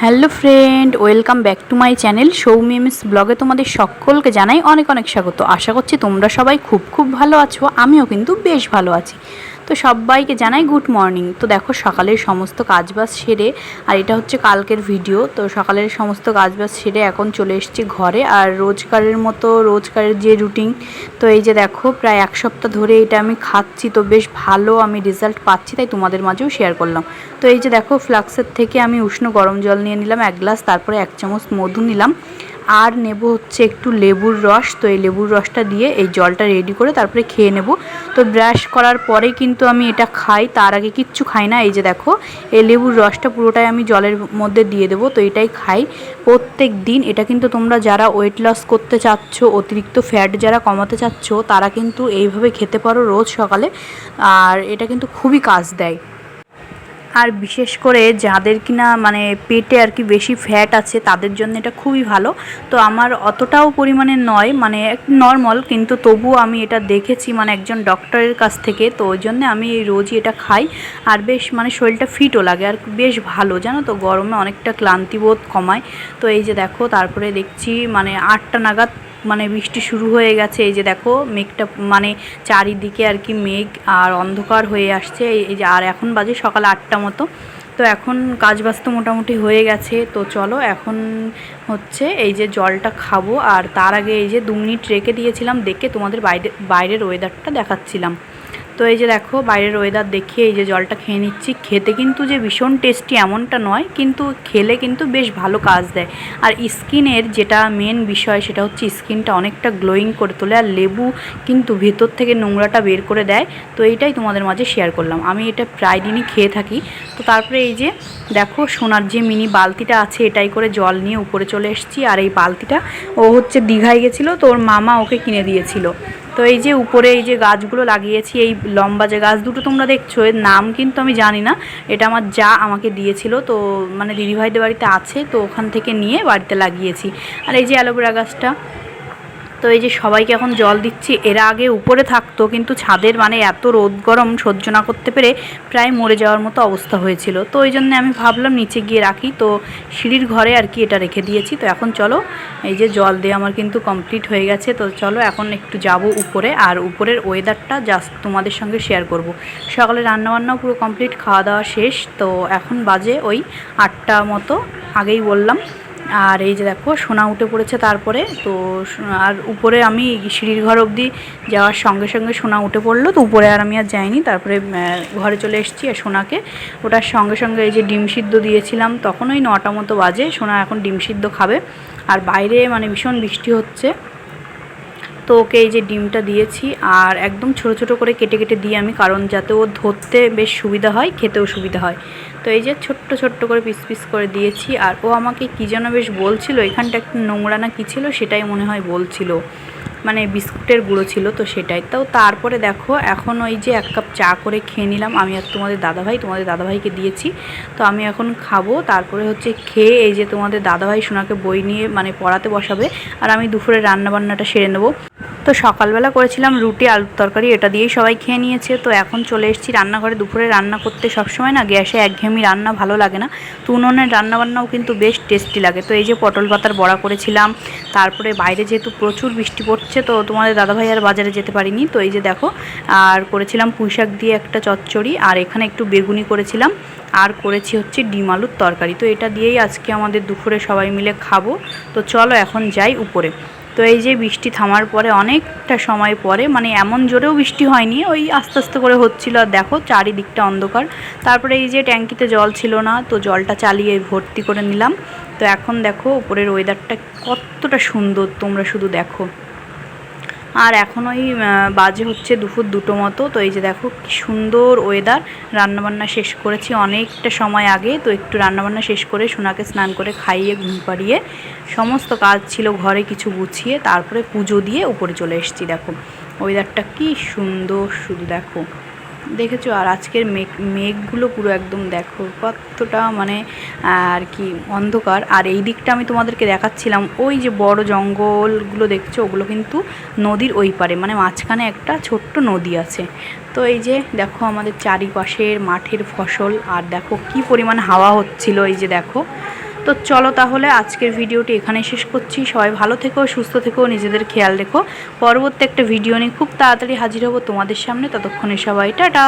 Hello friend, welcome back to my channel Soumims ব্লগে তোমাদের সকলকে জানাই অনেক অনেক স্বাগত। আশা করছি তোমরা সবাই খুব খুব ভালো আছো, আমিও কিন্তু বেশ ভালো আছি। তো সবাইকে জানাই গুড মর্নিং। তো দেখো সকালের সমস্ত কাজবাজ সেরে, আর এটা হচ্ছে কালকের ভিডিও, তো সকালের সমস্ত কাজবাজ সেরে এখন চলে এসেছি ঘরে, আর রোজকারের মতো রোজকারের যে রুটিন, তো এই যে দেখো প্রায় এক সপ্তাহ ধরে এটা আমি খাচ্ছি, তো বেশ ভালো আমি রেজাল্ট পাচ্ছি, তাই তোমাদের মাঝেও শেয়ার করলাম। তো এই যে দেখো ফ্লাক্সের থেকে আমি উষ্ণ গরম জল নিয়ে নিলাম এক গ্লাস, তারপরে এক চামচ মধু নিলাম। আর নেব হচ্ছে একটু লেবুর রস। তো এই লেবুর রসটা দিয়ে এই জলটা রেডি করে তারপরে খেয়ে নেব। তো ব্রাশ করার পরে কিন্তু আমি এটা খাই, তার আগে কিচ্ছু খাই না। এই যে দেখো, এই লেবুর রসটা পুরোটাই আমি জলের মধ্যে দিয়ে দেবো, তো এটাই খাই। প্রত্যেক দিন এটা কিন্তু তোমরা যারা ওয়েট লস করতে চাচ্ছ, অতিরিক্ত ফ্যাট যারা কমাতে চাচ্ছ, তারা কিন্তু এইভাবে খেতে পারো রোজ সকালে। আর এটা কিন্তু খুবই কাজ দেয়। আর বিশেষ করে যাদের কিনা মানে পেটে আর কি বেশি ফ্যাট আছে, তাদের জন্য এটা খুবই ভালো। তো আমার অতটাও পরিমাণে নয় মানে নর্মাল কিন্তু তবুও আমি এটা দেখেছি মানে একজন ডক্টরের কাছ থেকে, তো ওই জন্য আমি রোজই এটা খাই। আর বেশ মানে শরীরটা ফিটও লাগে আর বেশ ভালো, জানো তো? গরমে অনেকটা ক্লান্তিবোধ কমায়। তো এই যে দেখো, তারপরে দেখছি মানে আটটা নাগাদ মানে বৃষ্টি শুরু হয়ে গেছে, এই যে দেখো মেঘটা মানে চারিদিকে আর কি মেঘ আর অন্ধকার হয়ে আসছে, এই যে আর এখন বাজে সকাল আটটা মতো। তো এখন কাজ বাজ তো মোটামুটি হয়ে গেছে, তো চলো এখন হচ্ছে এই যে জলটা খাব। আর তার আগে এই যে দু মিনিট রেখে দিয়েছিলাম, দেখে তোমাদের বাইরে, বাইরের ওয়েদারটা দেখাচ্ছিলাম। তো এই যে দেখো, বাইরের ওয়েদার দেখিয়ে এই যে জলটা খেয়ে নিচ্ছি। খেতে কিন্তু যে ভীষণ টেস্টি এমনটা নয়, কিন্তু খেলে কিন্তু বেশ ভালো কাজ দেয়। আর স্কিনের যেটা মেন বিষয়, সেটা হচ্ছে স্কিনটা অনেকটা গ্লোয়িং করে তোলে, আর লেবু কিন্তু ভেতর থেকে নোংরাটা বের করে দেয়। তো এইটাই তোমাদের মাঝে শেয়ার করলাম। আমি এটা প্রায় দিনই খেয়ে থাকি। তো তারপরে এই যে দেখো, সোনার যে মিনি বালতিটা আছে, এটাই করে জল নিয়ে উপরে চলে এসেছি। আর এই বালতিটা, ও হচ্ছে দীঘায় গেছিল, তো ওর মামা ওকে কিনে দিয়েছিল। তো এই যে উপরে এই যে গাছগুলো লাগিয়েছি, এই লম্বা যে গাছ দুটো তোমরা দেখছ, এর নাম কিন্তু আমি জানি না। এটা আমার যা আমাকে দিয়েছিল, তো মানে দিদিভাইদের বাড়িতে আছে, তো ওখান থেকে নিয়ে বাড়িতে লাগিয়েছি। আর এই যে অ্যালোভেরা গাছটা তো এই যে সবাইকে এখন জল দিচ্ছি, এরা আগে উপরে থাকতো, কিন্তু ছাদের মানে এত রোদ গরম সহ্য না করতে পেরে প্রায় মরে যাওয়ার মতো অবস্থা হয়েছিল। তো ওই জন্য আমি ভাবলাম নিচে গিয়ে রাখি, তো সিঁড়ির ঘরে আর কি এটা রেখে দিয়েছি। তো এখন চলো, এই যে জল দিয়ে আমার কিন্তু কমপ্লিট হয়ে গেছে, তো চলো এখন একটু যাব উপরে, আর উপরের ওয়েদারটা জাস্ট তোমাদের সঙ্গে শেয়ার করব। সকালে রান্নাবান্নাও পুরো কমপ্লিট খাওয়া দাওয়া শেষ, তো এখন বাজে ওই আটটা মতো, আগেই বললাম। আর এই যে দেখো, সোনা উঠে পড়েছে তারপরে। তো আর উপরে আমি সিঁড়ির ঘর অবধি যাওয়ার সঙ্গে সঙ্গে সোনা উঠে পড়ল। তো উপরে আর আমি আর যাইনি। তারপরে ঘরে চলে এসেছি আর সোনাকে। ওটার সঙ্গে সঙ্গে এই যে ডিম সিদ্ধ দিয়েছিলাম, তখন ওই নটা মতো বাজে। সোনা এখন ডিম সিদ্ধ খাবে। আর বাইরে মানে ভীষণ বৃষ্টি হচ্ছে। তো ওকে এই যে ডিমটা দিয়েছি। আর একদম ছোট ছোট করে কেটে কেটে দিই আমি, কারণ যাতে ও ধরতে বেশ সুবিধা হয়, খেতেও সুবিধা হয়। তো এই যে ছোট্ট ছোট্ট করে পিস পিস করে দিয়েছি। আর ও আমাকে কী যেন বেশ বলছিল, এখানটা একটু নোংরা না কী ছিল সেটাই মনে হয় বলছিল। মানে বিস্কুটের গুঁড়ো ছিল তো সেটাই। তো তারপরে দেখো, এখন ওই যে এক কাপ চা করে খেয়ে নিলাম। আমি আর তোমাদের দাদাভাই, তোমাদের দাদাভাইকে দিয়েছি। তো আমি এখন খাব। তারপরে হচ্ছে খেয়ে এই যে তোমাদের দাদাভাই সোনাকে বই নিয়ে মানে পড়াতে বসাবে। আর আমি দুপুরে রান্নাবান্নাটা সেরে নেব। তো সকালবেলা করেছিলাম রুটি, আলুর তরকারি, এটা দিয়েই সবাই খেয়ে নিয়েছে। তো এখন চলে এসেছি রান্নাঘরে। দুপুরে রান্না করতে সবসময় না গ্যাসে একঘেয়েমি রান্না ভালো লাগে না। তো উনুনের রান্নাবান্নাও কিন্তু বেশ টেস্টি লাগে। তো এই যে পটল পাতার বড়া করেছিলাম, তারপরে বাইরে যেহেতু প্রচুর বৃষ্টি পড়ছে, তো তোমাদের দাদাভাই আর বাজারে যেতে পারিনি। তো এই যে দেখো, আর করেছিলাম পুঁইশাক দিয়ে একটা চচ্চড়ি, আর এখানে একটু বেগুনি করেছিলাম, আর করেছি হচ্ছে ডিম আলুর তরকারি। তো এটা দিয়েই আজকে আমাদের দুপুরে সবাই মিলে খাব। তো চলো এখন যাই উপরে। তো এই যে বৃষ্টি থামার পরে অনেকটা সময় পরে মানে এমন জোরেও বৃষ্টি হয়নি, ওই আস্তে আস্তে করে হচ্ছিল। আর দেখো চারিদিকটা অন্ধকার। তারপরে এই যে ট্যাঙ্কিতে জল ছিল না, তো জলটা চালিয়ে ভর্তি করে নিলাম। তো এখন দেখো উপরের ওয়েদারটা কতটা সুন্দর, তোমরা শুধু দেখো। আর এখন ওই বাজে হচ্ছে দুপুর দুটো মতো। তো এই যে দেখো কি সুন্দর ওয়েদার রান্নাবান্না শেষ করেছি অনেকটা সময় আগে। তো একটু রান্নাবান্না শেষ করে সোনাকে স্নান করে খাইয়ে, ঘুম পাড়িয়ে সমস্ত কাজ ছিল ঘরে কিছু গুছিয়ে, তারপরে পুজো দিয়ে উপরে চলে এসেছি, দেখো। ওয়েদারটা কি সুন্দর শুধু দেখো। দেখেছ? আর আজকের মেঘ, মেঘগুলো পুরো একদম দেখো, কতটা মানে আর কি অন্ধকার। আর এই দিকটা আমি তোমাদেরকে দেখাচ্ছিলাম, ওই যে বড় জঙ্গলগুলো দেখছ, ওগুলো কিন্তু নদীর ওই পারে মানে মাঝখানে একটা ছোট্ট নদী আছে। তো এই যে দেখো আমাদের চারিপাশের মাঠের ফসল, আর দেখো কি পরিমাণ হাওয়া হচ্ছিল, এই যে দেখো। তো চলো তাহলে আজকের ভিডিওটি এখানে শেষ করছি। সবাই ভালো থেকো, সুস্থ থেকো, নিজেদের খেয়াল রেখো। পরবর্তী একটা ভিডিও নিয়ে খুব তাড়াতাড়ি হাজির হব তোমাদের সামনে। ততক্ষণে সবাই, টাটা!